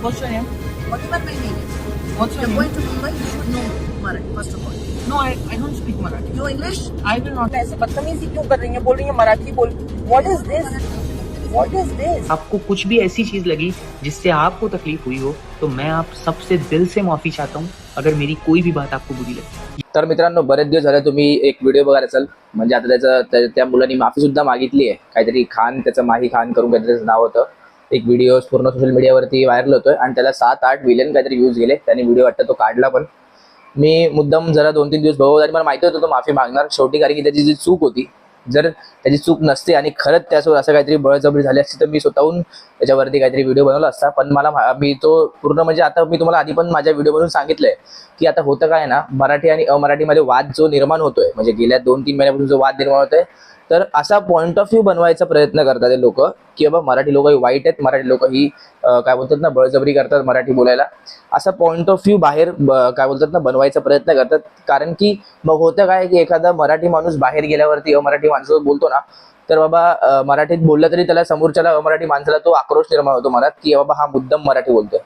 What's your name? Whatever my name is. What's your you're name? going to Mumbai, you should know Marathi, first of all. No, I, I don't speak Marathi. You English? I will not. ऐसे बदतमीजी क्यों कर रही है बोल रही है मराठी बोल What is this? What is this? आपको कुछ भी ऐसी चीज लगी जिससे आपको तकलीफ हुई हो तो मैं आप सबसे दिल से माफी चाहता हूँ अगर मेरी कोई भी बात आपको बुरी लगी तर मित्रांनो बरेच दिवस झाले तुम्ही एक व्हिडिओ बघायला असाल म्हणजे आता त्याचं त्या- त्या मुलांनी माफी सुद्धा मागितली आहे काहीतरी खान त्याचं माही खान करून काहीतरी नाव होतं एक व्हिडिओ पूर्ण सोशल मीडियावरती व्हायरल होतोय आणि त्याला सात आठ विलियन काहीतरी व्ह्यूज गेले. त्याने व्हिडिओ वाटतं तो काढला पण. मी मुद्दाम जरा दोन तीन दिवस बघत आणि मला माहिती होतं तो माफी मागणार. शेवटी कारण की त्याची जी चूक होती जर त्याची चूक नसते आणि खरंच त्यासोबत असं काहीतरी बळजबरी झाली असती तर मी स्वतःहून त्याच्यावरती काहीतरी व्हिडिओ बनवला असता. पण मला मी तो पूर्ण म्हणजे आता मी तुम्हाला आधी पण माझ्या व्हिडिओमधून सांगितलंय की आता होतं काय ना मराठी आणि अमराठीमध्ये वाद जो निर्माण होतोय म्हणजे गेल्या दोन तीन महिन्यापासून जो वाद निर्माण होतोय तर असा पॉईंट ऑफ व्ह्यू बनवायचा प्रयत्न करतात हे लोक की बाबा मराठी लोक ही वाईट आहेत मराठी लोक ही काय बोलतात ना बळजबरी करतात मराठी बोलायला. असा पॉईंट ऑफ व्ह्यू बाहेर काय बोलतात ना बनवायचा प्रयत्न करतात. कारण की मग होतं काय की एखादा मराठी माणूस बाहेर गेल्यावरती अमराठी माणसं बोलतो ना तर बाबा मराठीत बोललं तरी त्याला समोरच्याला अमराठी माणसाला तो आक्रोश निर्माण होतो मनात की बाबा हा मुद्दम मराठी बोलतोय.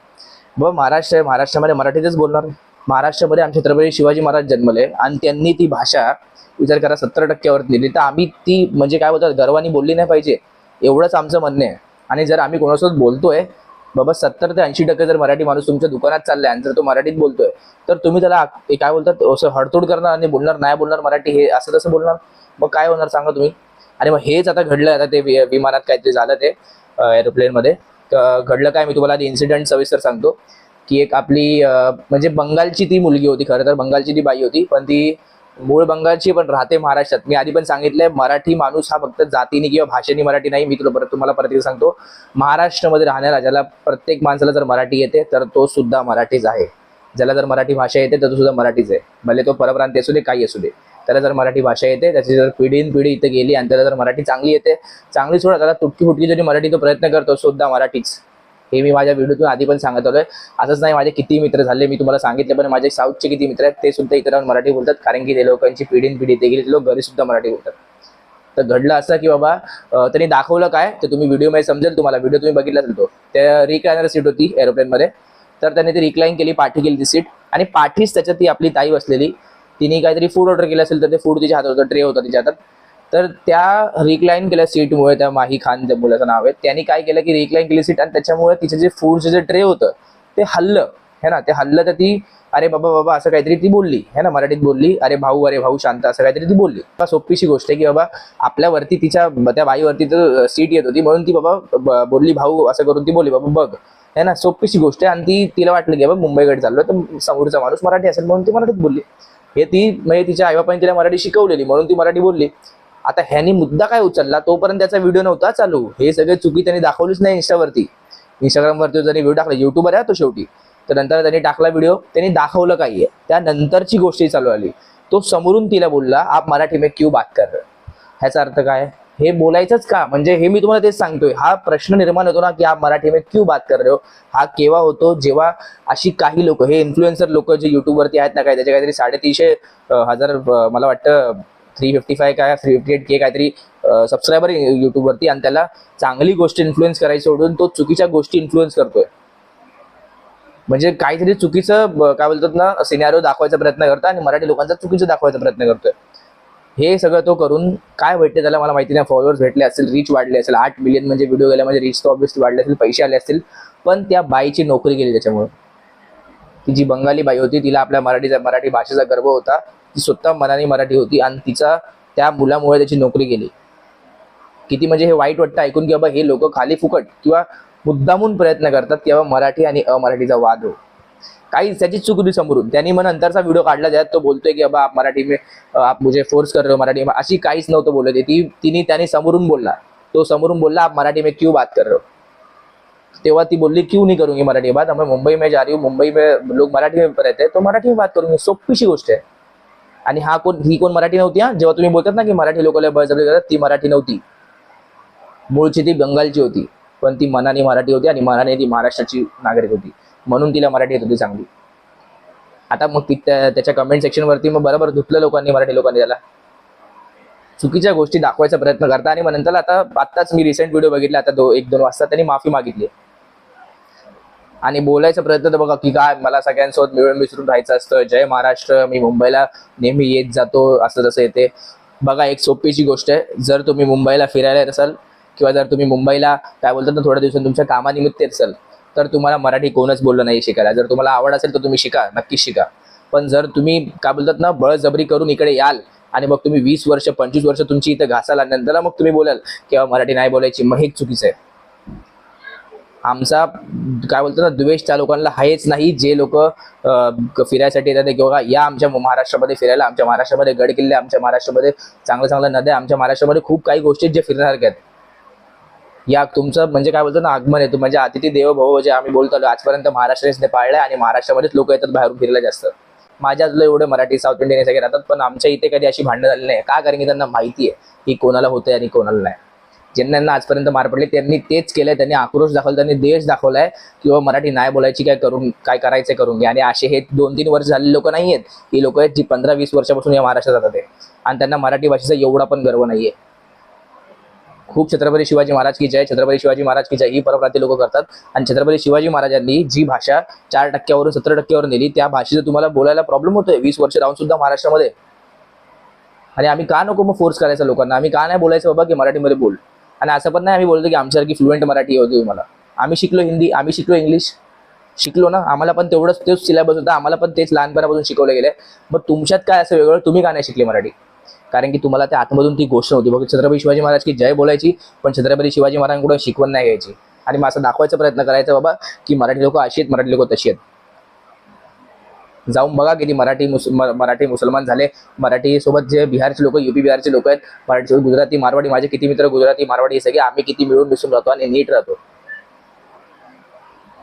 बाबा महाराष्ट्र आहे महाराष्ट्रामध्ये मराठीतच बोलणार महाराष्ट्रामध्ये आमचे छत्रपती शिवाजी महाराज जन्मले आणि त्यांनी ती भाषा विचार करा सत्तर टक्क्यावर दिली. तर आम्ही ती म्हणजे काय बोलतात गर्वाने बोलली नाही पाहिजे. एवढंच आमचं म्हणणं आहे. आणि जर आम्ही कोणासोबत बोलतोय बाबा सत्तर ते ऐंशी टक्के जर मराठी माणूस तुमच्या दुकानात चाललाय आणि जर तो मराठीत बोलतोय तर तुम्ही त्याला काय बोलतात असं हडतोड करणार आणि बोलणार नाही बोलणार मराठी हे असं तसं बोलणार? मग काय होणार सांगा तुम्ही? आणि मग हेच आता घडलं आता ते विमानात काहीतरी झालं ते एरोप्लेनमध्ये घडलं काय मी तुम्हाला आधी इन्सिडेंट सविस्तर सांगतो. की एक आपली म्हणजे बंगालची ती मुलगी होती खरं तर बंगालची ती बाई होती पण ती मूळ बंगालची पण राहते महाराष्ट्रात. मी आधी पण सांगितलंय मराठी माणूस हा फक्त जातीने किंवा भाषेने मराठी नाही. मी तुला परत तुम्हाला परत सांगतो महाराष्ट्रामध्ये राहणारा ज्याला प्रत्येक माणसाला जर मराठी येते तर तो सुद्धा मराठीच आहे. ज्याला जर मराठी भाषा येते तर तो सुद्धा मराठीच आहे. भले तो परप्रांती असू दे काही असू दे. त्याला जर मराठी भाषा येते त्याची जर पिढीन पिढी इथं गेली आणि त्याला जर मराठी चांगली येते चांगली सोडा त्याला तुटकी फुटकी जरी मराठी तो प्रयत्न करतो सुद्धा मराठीच. हे मी माझ्या व्हिडिओतून आधी पण सांगत आलोय. असंच नाही माझे किती मित्र झाले मी तुम्हाला सांगितले पण माझे साऊथचे किती मित्र आहेत ते सुद्धा इतर मराठी बोलतात. कारण की ते लोकांची पिढीन पिढी ते गेली लोक घरी सुद्धा मराठी बोलतात. तर घडलं असं की बाबा त्यांनी दाखवलं काय तर तुम्ही व्हिडिओमध्ये समजेल तुम्हाला. व्हिडिओ तुम्ही बघितला असेल तो. त्या रिक्लायनर सीट होती एरोप्लेनमध्ये तर त्यांनी ती रिक्लाईन केली पाठी केली ती सीट आणि पाठीच त्याच्यात ती आपली ताई बसलेली. तिने काहीतरी फूड ऑर्डर केलं असेल तर ते फूड तिच्या हातात होतं ट्रे होता तिच्या हातात. तर त्या रिक्लाईन केल्या सीटमुळे त्या माही खान त्या मुलाचं नाव आहे त्यांनी काय केलं की रिक्लाईन केली सीट आणि त्याच्यामुळे तिचे जे फूडचं जे ट्रे होतं ते हल्लं. है ना? ते हल्लं तर ती अरे बाबा बाबा असं काहीतरी ती बोलली. है ना? मराठीत बोलली अरे भाऊ अरे भाऊ शांत असं काहीतरी ती बोलली. आता सोपीशी गोष्ट आहे की बाबा आपल्यावरती तिच्या त्या बाईवरती तर सीट येत होती म्हणून ती बाबा बोलली भाऊ असं करून ती बोलली बाबा बघ. है ना? सोपीशी गोष्ट आहे. आणि ती तिला वाटलं की बाबा मुंबईकडे चाललोय तर समोरचा माणूस मराठी असेल म्हणून ती मराठीत बोलली. हे ती म्हणजे तिच्या आईबापाने तिला मराठी शिकवलेली म्हणून ती मराठी बोलली. आता ह्यानी मुद्दा काय उचलला? तोपर्यंत त्याचा व्हिडिओ नव्हता चालू. हे सगळे चुकी त्यांनी दाखवलीच नाही इंस्टावरती इंस्टाग्रामवरती त्यांनी व्हिडिओ टाकला युट्यूबर आहे तो शेवटी. तर नंतर त्यांनी टाकला व्हिडिओ त्यांनी दाखवलं काही आहे? त्यानंतरची गोष्टी चालू आली. तो समोरून तिला बोलला आप मराठी में क्यू बात कर रहे हो? ह्याचा अर्थ काय हे बोलायचंच का? म्हणजे हे मी तुम्हाला तेच सांगतोय. हा प्रश्न निर्माण होतो ना की आप मराठी में क्यू बात कर रहे हो? हा केव्हा होतो? जेव्हा अशी काही लोक हे इन्फ्लुएन्सर लोक जे युट्यूबवरती आहेत ना काय त्याचे काहीतरी साडेतीनशे हजार मला वाटतं थ्री फिफ्टी फाय काय थ्री फिफ्टी एट के काहीतरी सबस्क्रायबर युट्यूबवरती आणि त्याला चांगली गोष्ट इन्फ्लुएन्स करायची सोडून तो चुकीच्या गोष्टी इन्फ्लुएन्स करतोय. म्हणजे काहीतरी चुकीचं काय बोलतात ना सिनेरिओ दाखवायचा प्रयत्न करतो आणि मराठी लोकांचा चुकीचं दाखवायचा प्रयत्न करतोय. हे सगळं तो करून काय भेटते त्याला मला माहिती नाही. फॉलोअर्स भेटले असेल रीच वाढले असेल आठ मिलियन म्हणजे व्हिडिओ गेल्या म्हणजे रीच तर ऑब्विसली वाढले असेल पैसे आले असतील. पण त्या बाईची नोकरी गेली त्याच्यामुळे. ती जी बंगाली बाई होती तिला आपल्या मराठीचा मराठी भाषेचा गर्व होता. ती स्वतः मनाने मराठी होती आणि तिचा त्या मुलामुळे त्याची नोकरी गेली. किती म्हणजे हे वाईट वाटतं ऐकून की बाबा हे लोक खाली फुकट किंवा मुद्दामून प्रयत्न करतात की बाबा मराठी आणि अमराठीचा वाद हो. काही त्याची चूक होती समोरून. त्यांनी मग नंतरचा व्हिडिओ काढला त्यात तो बोलतोय की बाबा आप मराठी में आप मुझे फोर्स कर रहे हो मराठी में. अशी काहीच नव्हतं बोलत. ती तिने त्याने समोरून बोलला. तो समोरून बोलला आप मराठी में क्यों बात कर रहे हो? तेव्हा ती बोलली क्यों नहीं करूंगी मराठी बात? मैं मुंबई में जा रही हूँ. मुंबई में लोग मराठी में रहते हैं तो मराठी में बात करूंगी. सोपीशी गोष्ट आहे. आणि हा कोण ही कोण मराठी नव्हती हा? जेव्हा तुम्ही बोलतात ना की मराठी लोकांना बळजबरी करतात ती मराठी नव्हती. मूळची ती बंगालची होती पण ती मनाने मराठी होती आणि मनाने ती महाराष्ट्राची नागरिक होती. म्हणून तिला मराठी येत होती चांगली. आता मग ती त्याच्या कमेंट सेक्शनवरती मग बरोबर धुतलं लोकांनी मराठी लोकांनी त्याला. चुकीच्या गोष्टी दाखवायचा प्रयत्न करता आणि मग नंतर आता आत्ताच मी रिसेंट व्हिडिओ बघितला आता दो एक दोन वाजता त्यांनी माफी मागितली. आणि बोलायचा प्रयत्न तर बघा की काय मला सगळ्यांसोबत मिळून मिसळून राहायचं असतं. जय महाराष्ट्र मी मुंबईला नेहमी येत जातो असं तसं येते. बघा एक सोपीची गोष्ट आहे. जर तुम्ही मुंबईला फिरायला येत असाल किंवा जर तुम्ही मुंबईला काय बोलतात ना थोड्या दिवसांनी तुमच्या कामानिमित्त येत असाल तर तुम्हाला मराठी कोणच बोललं नाही शिकायला. जर तुम्हाला आवड असेल तर तुम्ही शिका नक्कीच शिका. पण जर तुम्ही काय बोलतात ना बळजबरी करून इकडे याल आणि मग तुम्ही वीस वर्ष पंचवीस वर्ष तुमची इथं घासाल आणि नंतर मग तुम्ही बोलाल किंवा मराठी नाही बोलायची मग हे चुकीचं आहे. आमचा काय बोलतो ना द्वेष त्या लोकांना आहेच नाही. जे लोक फिरायसाठी येतात किंवा या आमच्या महाराष्ट्रामध्ये फिरायला आमच्या महाराष्ट्रामध्ये गड किल्ले आमच्या महाराष्ट्रामध्ये चांगल्या चांगल्या नद्या आमच्या महाराष्ट्रामध्ये खूप काही गोष्टी जे फिरण्यासारख्या आहेत. या तुमचं म्हणजे काय बोलतो ना आगमन येतो म्हणजे अतिथी देव भव जे आम्ही बोलतो आलो, आजपर्यंत महाराष्ट्राने पाळलंय आणि महाराष्ट्रामध्येच लोक येतात बाहेरून फिरायला जास्त. माझ्या आजूला एवढे मराठी साऊथ इंडियन सगळे राहतात पण आमच्या इथे कधी अशी भांडणं झाली नाही. का? कारण की त्यांना माहिती आहे की कोणाला होतंय आणि कोणाला नाही. ज्यांना आजपर्यंत मार पडले त्यांनी तेच केलंय त्यांनी आक्रोश दाखवला त्यांनी देश दाखवलाय किंवा मराठी नाही बोलायची काय करून काय करायचं करून घ्या. आणि असे हे दोन तीन वर्ष झालेले लोक नाही आहेत ही लोक आहेत जी पंधरा वीस वर्षापासून या महाराष्ट्रात जातात आहे. आणि त्यांना मराठी भाषेचा एवढा पण गर्व नाहीये. खूप छत्रपती शिवाजी महाराज की जय छत्रपती शिवाजी महाराज की जय ही परप्रांती लोक करतात. आणि छत्रपती शिवाजी महाराजांनी जी भाषा चार टक्क्यावरून सत्तर टक्क्यावर नेली त्या भाषेचं तुम्हाला बोलायला प्रॉब्लेम होतोय. वीस वर्ष राहून सुद्धा महाराष्ट्रामध्ये. आणि आम्ही का नको मग फोर्स करायचं लोकांना? आम्ही का नाही बोलायचं बाबा की मराठीमध्ये बोल. आणि असं पण नाही आम्ही बोलतो की आमच्यासारखी फ्लुएंट मराठी होती तुम्हाला. आम्ही शिकलो हिंदी आम्ही शिकलो इंग्लिश. शिकलो ना आम्हाला पण तेवढंच तेच सिलेबस होता आम्हाला पण तेच लहानपणापासून शिकवलं गेलं. मग तुमच्यात काय असं वेगळं? तुम्ही का नाही शिकले मराठी? कारण की तुम्हाला त्या आतमधून ती गोष्ट होती बघ छत्रपती शिवाजी महाराज की जय बोलायची पण छत्रपती शिवाजी महाराजांकडून शिकवण नाही घ्यायची. आणि मग असं दाखवायचा प्रयत्न करायचा बाबा की मराठी लोक अशी आहेत मराठी लोक तशी आहेत. जाऊन बघा किती मराठी मुस म- मराठी मुसलमान झाले. मराठी सोबत जे बिहारचे लोक युपी बिहारचे लोक आहेत मराठी गुजराती मारवाडी माझे किती मित्र गुजराती मारवाडी हे सगळे आम्ही किती मिळून मिसळून राहतो आणि नीट राहतो.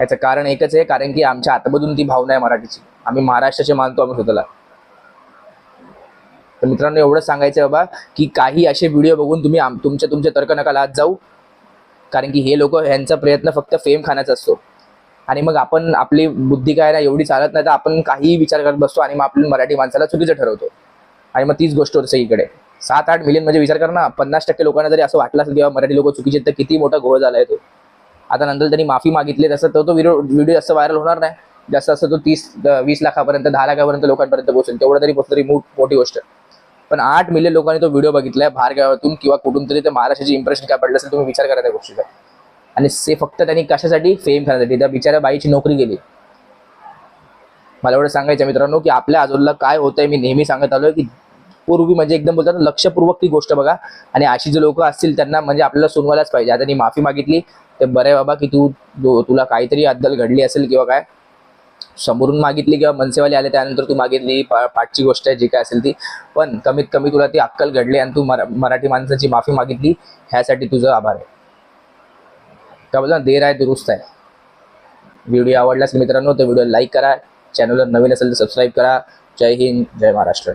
याचं कारण एकच आहे कारण की आमच्या आतमधून ती भावना आहे मराठीची. आम्ही महाराष्ट्राचे मानतो आम्ही स्वतःला. तर मित्रांनो एवढं सांगायचं आहे बाबा की काही असे व्हिडिओ बघून तुम्ही आम- तुमच्या तुमच्या तर्क नका लात जाऊ. कारण की हे लोक ह्यांचा प्रयत्न फक्त फेम खाण्याचा असतो. आणि मग आपण आपली बुद्धी काय ना एवढी चालत नाही तर आपण काहीही विचार करत बसतो आणि मग आपण मराठी माणसाला चुकीचं ठरवतो. आणि मग तीच गोष्ट होते सगळीकडे. सात आठ मिलियन म्हणजे विचार कर ना पन्नास टक्के लोकांना जरी असं वाटलं असेल किंवा मराठी लोक चुकीचे आहेत, तर किती मोठा घोळ झालाय तो. आता नंतर त्यांनी माफी मागितली तसं तर तो व्हिडिओ व्हिडिओ जास्त व्हायरल होणार नाही. जास्त असं तो तीस द- वीस लाखापर्यंत दहा लाखापर्यंत लोकांपर्यंत पोहोचेल तेवढं तरी पोहोचलं तरी मोठी गोष्ट. पण आठ मिलियन लोकांनी तो व्हिडिओ बघितलाय भारगावातून किंवा कुठून तरी ते महाराष्ट्राची इम्प्रेशन काय पडलं असेल तुम्ही विचार करा त्या गोष्टीचा. आणि से फक्त त्यांनी कशासाठी? फेम करण्यासाठी त्या बिचाऱ्या बाईची नोकरी गेली मला एवढं सांगायचं मित्रांनो की आपल्या आजूला काय होतंय मी नेहमी सांगत आलोय की पूर्वी म्हणजे एकदम बोलतात ना लक्षपूर्वक ती गोष्ट बघा. आणि अशी जे लोक असतील त्यांना म्हणजे आपल्याला सुनवायलाच पाहिजे. आता माफी मागितली ते बरं आहे बाबा की तू तुला काहीतरी अद्दल घडली असेल किंवा काय? समोरून मागितली किंवा मनसेवाले आले त्यानंतर तू मागितली पाठची गोष्ट आहे जी काय असेल ती. पण कमीत कमी तुला ती अक्कल घडली आणि तू मरा मराठी माणसाची माफी मागितली ह्यासाठी तुझं आभार आहे. का बोलतो देर आहे दुरुस्त आहे. व्हिडिओ आवडल्यास मित्रांनो तर व्हिडिओ लाईक करा. चॅनलवर नवीन असेल तर सबस्क्राईब करा. जय हिंद जय महाराष्ट्र.